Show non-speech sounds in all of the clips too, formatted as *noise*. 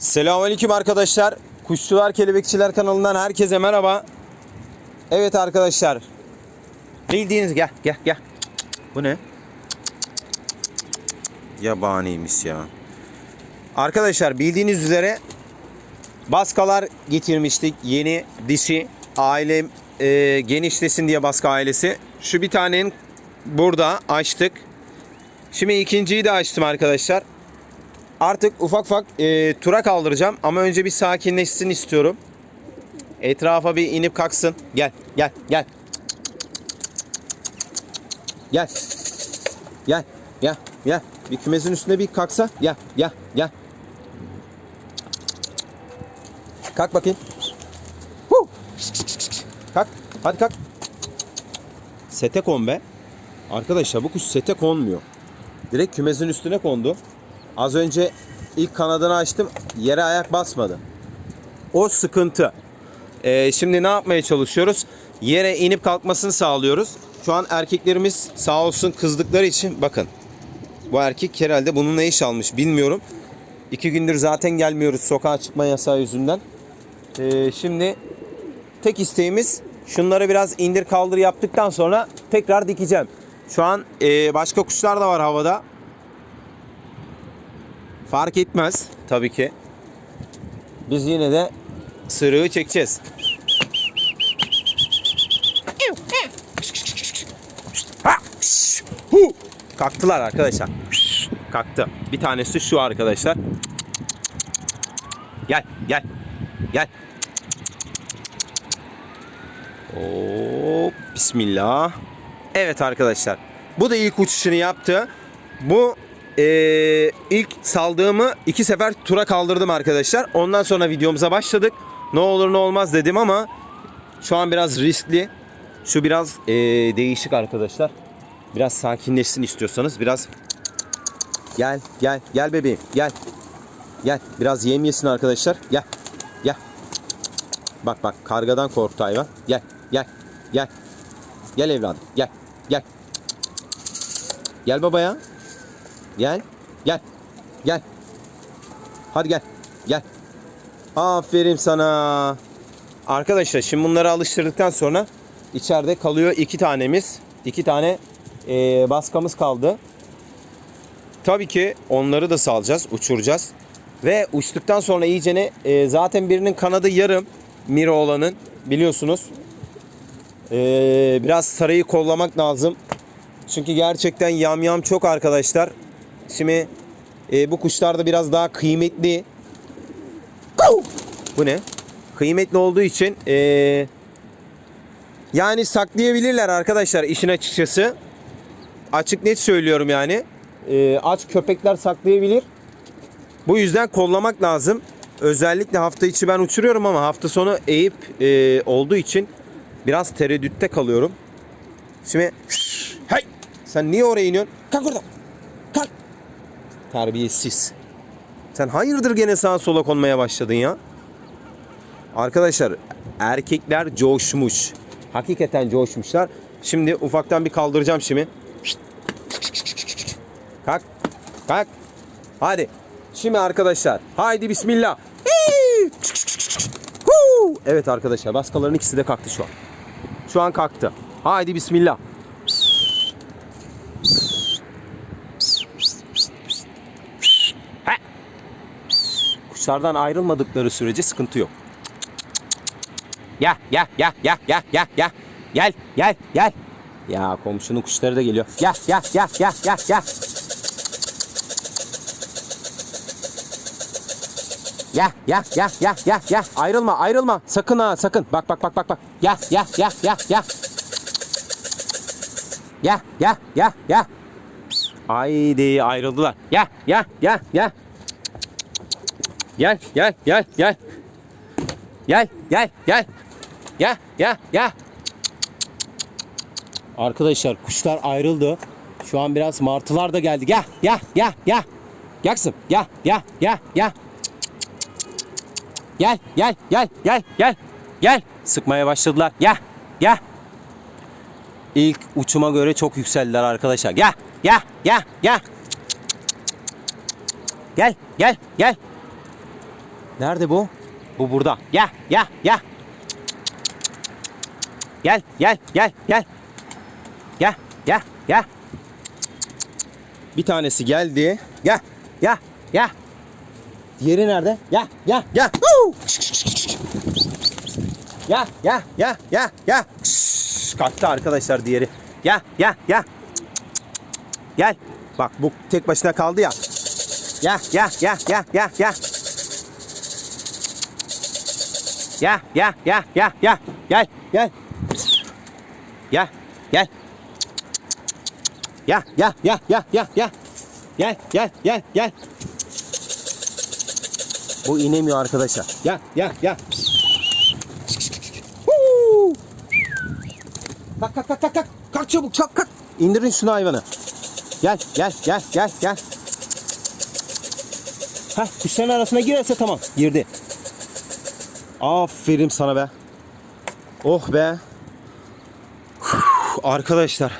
Selamünaleyküm arkadaşlar. Kuşçular Kelebekçiler kanalından herkese merhaba. Evet arkadaşlar. Bildiğiniz gel gel gel. Bu ne? Yabaniymiş ya. Arkadaşlar bildiğiniz üzere baskalar getirmiştik. Yeni dişi aile e, genişlesin diye baska ailesi. Şu bir tanenin burada açtık. Şimdi ikinciyi de açtım arkadaşlar. Artık ufak ufak e, tura kaldıracağım ama önce bir sakinleşsin istiyorum. Etrafa bir inip kalksın. Gel, gel, gel. Gel. Gel, gel, gel. Bir kümesin üstünde bir kalksa. Gel, gel, gel. Kalk bakayım. Hu! Kalk, hadi kalk. Sete kon be. Arkadaşlar bu kuş sete konmuyor. Direkt kümesin üstüne kondu. Az önce ilk kanadını açtım. Yere ayak basmadı. O sıkıntı. Ee, şimdi ne yapmaya çalışıyoruz? Yere inip kalkmasını sağlıyoruz. Şu an erkeklerimiz sağ olsun kızdıkları için bakın. Bu erkek herhalde bununla iş almış bilmiyorum. İki gündür zaten gelmiyoruz sokağa çıkma yasağı yüzünden. Ee, şimdi tek isteğimiz şunları biraz indir kaldır yaptıktan sonra tekrar dikeceğim. Şu an e, başka kuşlar da var havada. Fark etmez tabii ki. Biz yine de sırığı çekeceğiz. Kalktılar arkadaşlar. Kalktı. Bir tanesi şu arkadaşlar. Gel, gel. Gel. Hop, bismillah. Evet arkadaşlar. Bu da ilk uçuşunu yaptı. Bu eee, ilk saldığımı iki sefer tura kaldırdım arkadaşlar. Ondan sonra videomuza başladık. Ne olur ne olmaz dedim ama şu an biraz riskli. Şu biraz eee, değişik arkadaşlar. Biraz sakinleşsin istiyorsanız biraz gel gel gel bebeğim gel gel biraz yem yesin arkadaşlar gel gel bak bak kargadan korktu hayvan gel gel gel gel evladım gel gel gel baba ya Gel. Gel. Gel. Hadi gel. Gel. Aferin sana. Arkadaşlar şimdi bunları alıştırdıktan sonra içeride kalıyor iki tanemiz. iki tane eee, baskamız kaldı. Tabii ki onları da salacağız, uçuracağız. Ve uçtuktan sonra iyicene eee, zaten birinin kanadı yarım. Miro olanın biliyorsunuz. Eee, biraz sarayı kollamak lazım. Çünkü gerçekten yamyam çok arkadaşlar. Şimdi e, bu kuşlar da biraz daha kıymetli. Bu ne? Kıymetli olduğu için e, yani saklayabilirler arkadaşlar işin açıkçası. Açık net söylüyorum yani. E, aç köpekler saklayabilir. Bu yüzden kollamak lazım. Özellikle hafta içi ben uçuruyorum ama hafta sonu eğip e, olduğu için biraz tereddütte kalıyorum. Şimdi hey sen niye oraya iniyorsun? Kalk oradan. Terbiyesiz. Sen hayırdır gene sağa sola konmaya başladın ya? Arkadaşlar erkekler coşmuş. Hakikaten coşmuşlar. Şimdi ufaktan bir kaldıracağım şimdi. Kalk. Kalk. Hadi. Şimdi arkadaşlar. Haydi bismillah. Evet arkadaşlar baskaların ikisi de kalktı şu an. Şu an kalktı. Haydi bismillah. kuşlardan ayrılmadıkları sürece sıkıntı yok. Ya ya ya ya ya ya ya. Gel gel gel. Ya komşunun kuşları da geliyor. Ya ya ya ya ya ya. Ya ya ya ya ya ya. Ayrılma ayrılma. Sakın ha sakın. Bak bak bak bak bak. Ya ya ya ya ya. Ya ya ya ya. Haydi ayrıldılar. Ya ya ya ya. Gel gel gel gel. Gel gel gel. Ya ya ya. Arkadaşlar kuşlar ayrıldı. Şu an biraz martılar da geldi. Gel gel gel gel. Yaksın. Gel gel gel gel. Gel gel gel gel gel. Gel. Sıkmaya başladılar. Gel gel. İlk uçuma göre çok yükseldiler arkadaşlar. Gel gel gel gel. Gel gel gel. Nerede bu? Bu burada. Gel, gel, gel. Gel, gel, gel, gel. Gel, gel, gel. Bir tanesi geldi. Gel, gel, gel. Diğeri nerede? Gel, gel, gel. Gel, gel, gel, gel. Şşş, Kaçtı arkadaşlar diğeri. Gel, gel, gel. Gel. Bak bu tek başına kaldı ya. Gel, gel, gel, gel, gel, gel. Gel, gel, gel, gel, gel, gel, gel. Gel, gel. Gel, gel, gel, gel, gel, gel. Gel, gel, gel, gel. Bu inemiyor arkadaşlar. Gel, gel, gel. Kalk, kalk, kalk, kalk. Kalk çabuk, kalk, kalk. İndirin şunu hayvanı. Gel, gel, gel, gel, gel. Heh, kuşların arasına girerse tamam. Girdi. Aferin sana be. Oh be. Uf, arkadaşlar.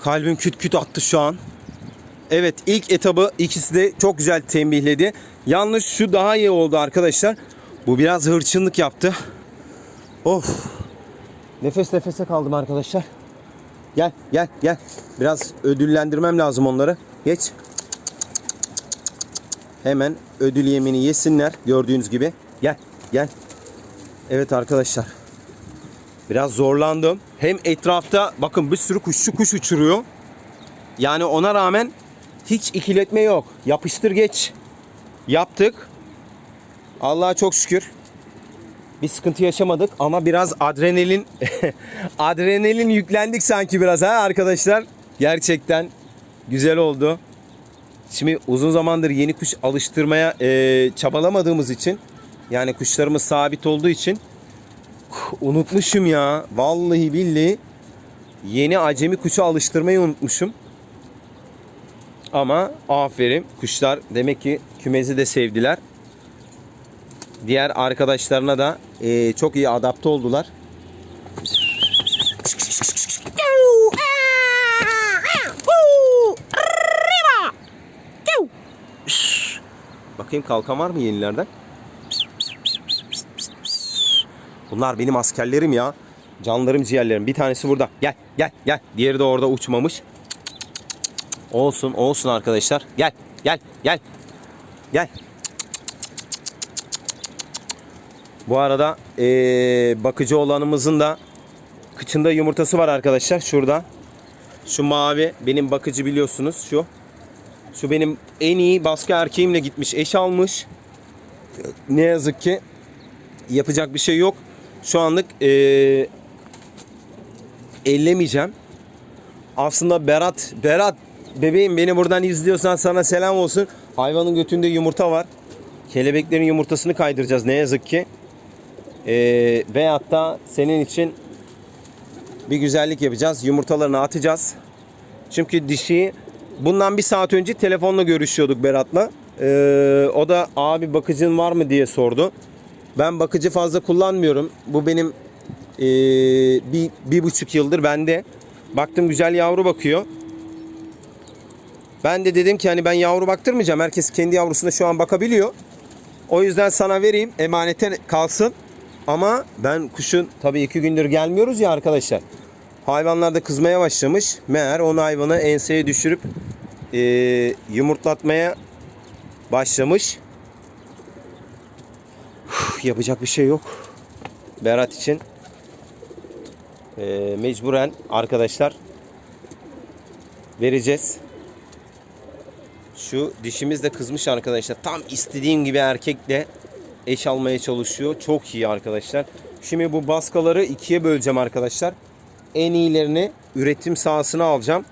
Kalbim küt küt attı şu an. Evet ilk etabı ikisi de çok güzel tembihledi. Yalnız şu daha iyi oldu arkadaşlar. Bu biraz hırçınlık yaptı. Of. Nefes nefese kaldım arkadaşlar. Gel gel gel. Biraz ödüllendirmem lazım onları. Geç. Hemen ödül yemini yesinler gördüğünüz gibi. Gel gel. Evet arkadaşlar. Biraz zorlandım. Hem etrafta bakın bir sürü kuşçu kuş uçuruyor. Yani ona rağmen hiç ikiletme yok. Yapıştır geç. Yaptık. Allah'a çok şükür. Bir sıkıntı yaşamadık ama biraz adrenalin *laughs* adrenalin yüklendik sanki biraz ha arkadaşlar. Gerçekten güzel oldu. Şimdi uzun zamandır yeni kuş alıştırmaya e, çabalamadığımız için yani kuşlarımız sabit olduğu için unutmuşum ya. Vallahi billahi yeni acemi kuşu alıştırmayı unutmuşum. Ama aferin kuşlar demek ki kümezi de sevdiler. Diğer arkadaşlarına da e, çok iyi adapte oldular. Bakayım kalkan var mı yenilerden? Bunlar benim askerlerim ya. Canlarım ciğerlerim. Bir tanesi burada. Gel gel gel. Diğeri de orada uçmamış. Olsun olsun arkadaşlar. Gel gel gel. Gel. Bu arada eee, bakıcı olanımızın da kıçında yumurtası var arkadaşlar. Şurada. Şu mavi benim bakıcı biliyorsunuz şu. Şu benim en iyi baskı erkeğimle gitmiş. Eş almış. Ne yazık ki yapacak bir şey yok. Şu anlık eee ellemeyeceğim. Aslında Berat, Berat bebeğim beni buradan izliyorsan sana selam olsun. Hayvanın götünde yumurta var. Kelebeklerin yumurtasını kaydıracağız ne yazık ki. Ee, veyahut da senin için bir güzellik yapacağız. Yumurtalarını atacağız. Çünkü dişi bundan bir saat önce telefonla görüşüyorduk Berat'la. Ee, o da abi bakıcın var mı diye sordu. Ben bakıcı fazla kullanmıyorum. Bu benim ee, bir, bir buçuk yıldır bende. Baktım güzel yavru bakıyor. Ben de dedim ki hani ben yavru baktırmayacağım. Herkes kendi yavrusuna şu an bakabiliyor. O yüzden sana vereyim. Emanete kalsın. Ama ben kuşun tabii iki gündür gelmiyoruz ya arkadaşlar. Hayvanlar da kızmaya başlamış. Meğer onu hayvanı enseye düşürüp ee, yumurtlatmaya başlamış. Yapacak bir şey yok. Berat için ee, mecburen arkadaşlar vereceğiz. Şu dişimiz de kızmış arkadaşlar. Tam istediğim gibi erkekle eş almaya çalışıyor. Çok iyi arkadaşlar. Şimdi bu baskaları ikiye böleceğim arkadaşlar. En iyilerini üretim sahasına alacağım.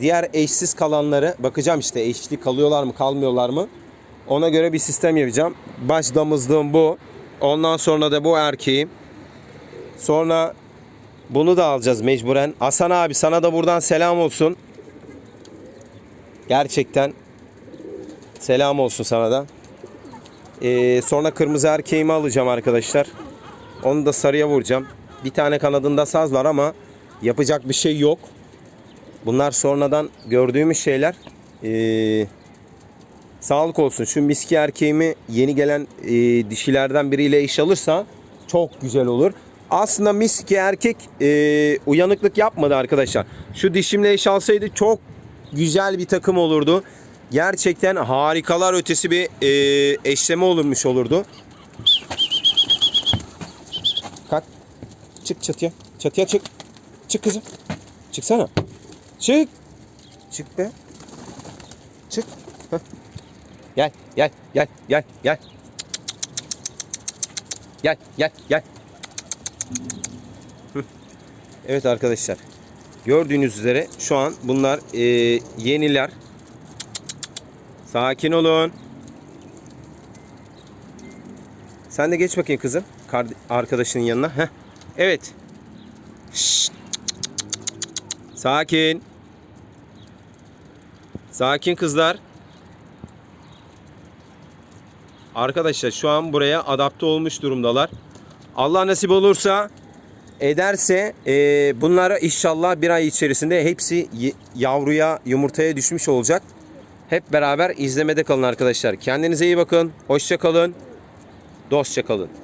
Diğer eşsiz kalanları bakacağım işte eşli kalıyorlar mı kalmıyorlar mı. Ona göre bir sistem yapacağım. Baş damızlığım bu. Ondan sonra da bu erkeğim. Sonra bunu da alacağız mecburen. Hasan abi sana da buradan selam olsun. Gerçekten selam olsun sana da. Ee, sonra kırmızı erkeğimi alacağım arkadaşlar. Onu da sarıya vuracağım. Bir tane kanadında saz var ama yapacak bir şey yok. Bunlar sonradan gördüğümüz şeyler. Ee, Sağlık olsun. Şu miski erkeğimi yeni gelen e, dişilerden biriyle iş alırsa çok güzel olur. Aslında miski erkek e, uyanıklık yapmadı arkadaşlar. Şu dişimle iş alsaydı çok güzel bir takım olurdu. Gerçekten harikalar ötesi bir e, eşleme olurmuş olurdu. Kalk. Çık çatıya. Çatıya çık. Çık kızım. Çıksana. Çık. Çık be. Çık. Heh. Gel, gel, gel, gel, gel. Gel, gel, gel. Evet arkadaşlar. Gördüğünüz üzere şu an bunlar e, yeniler. Sakin olun. Sen de geç bakayım kızım. Arkadaşının yanına. Heh. Evet. Şşt. Sakin. Sakin kızlar. Arkadaşlar şu an buraya adapte olmuş durumdalar. Allah nasip olursa ederse e, bunlara inşallah bir ay içerisinde hepsi yavruya yumurtaya düşmüş olacak. Hep beraber izlemede kalın arkadaşlar. Kendinize iyi bakın. Hoşça kalın. Dostça kalın.